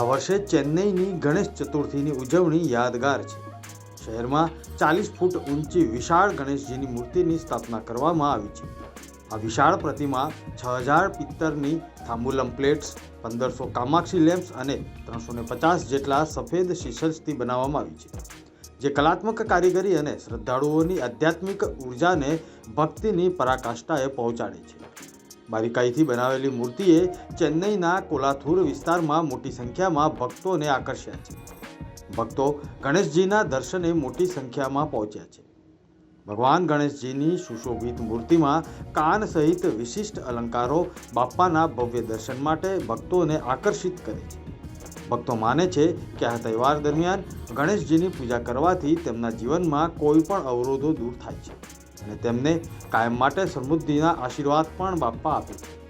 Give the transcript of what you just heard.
વર્ષે ચેન્નઈની ગણેશ ચતુર્થીની ઉજવણી યાદગાર છે. શહેરમાં ચાલીસ ફૂટ ઊંચી વિશાળ ગણેશજીની મૂર્તિની સ્થાપના કરવામાં આવી છે. આ વિશાળ પ્રતિમા છ હજાર પિત્તરની થાંબુલમ પ્લેટ્સ, પંદરસો કામાક્ષી લેમ્પ્સ અને ત્રણસો ને પચાસ જેટલા સફેદ શીશલ્સથી બનાવવામાં આવી છે. જે કલાત્મક કારીગરી અને શ્રદ્ધાળુઓની આધ્યાત્મિક ઉર્જાને ભક્તિની પરાકાષ્ઠાએ પહોંચાડે છે. બારીકાઈથી બનાવેલી મૂર્તિએ ચેન્નઈના કોલાથુર વિસ્તારમાં મોટી સંખ્યામાં ભક્તોને આકર્ષ્યા છે. ભક્તો ગણેશજીના દર્શને મોટી સંખ્યામાં પહોંચ્યા છે. ભગવાન ગણેશજીની સુશોભિત મૂર્તિમાં કાન સહિત વિશિષ્ટ અલંકારો બાપ્પાના ભવ્ય દર્શન માટે ભક્તોને આકર્ષિત કરે છે. ભક્તો માને છે કે આ તહેવાર દરમિયાન ગણેશજીની પૂજા કરવાથી તેમના જીવનમાં કોઈ પણ અવરોધો દૂર થાય છે. અને તેમને કાયમ માટે સમૃદ્ધિના આશીર્વાદ પણ બાપા આપે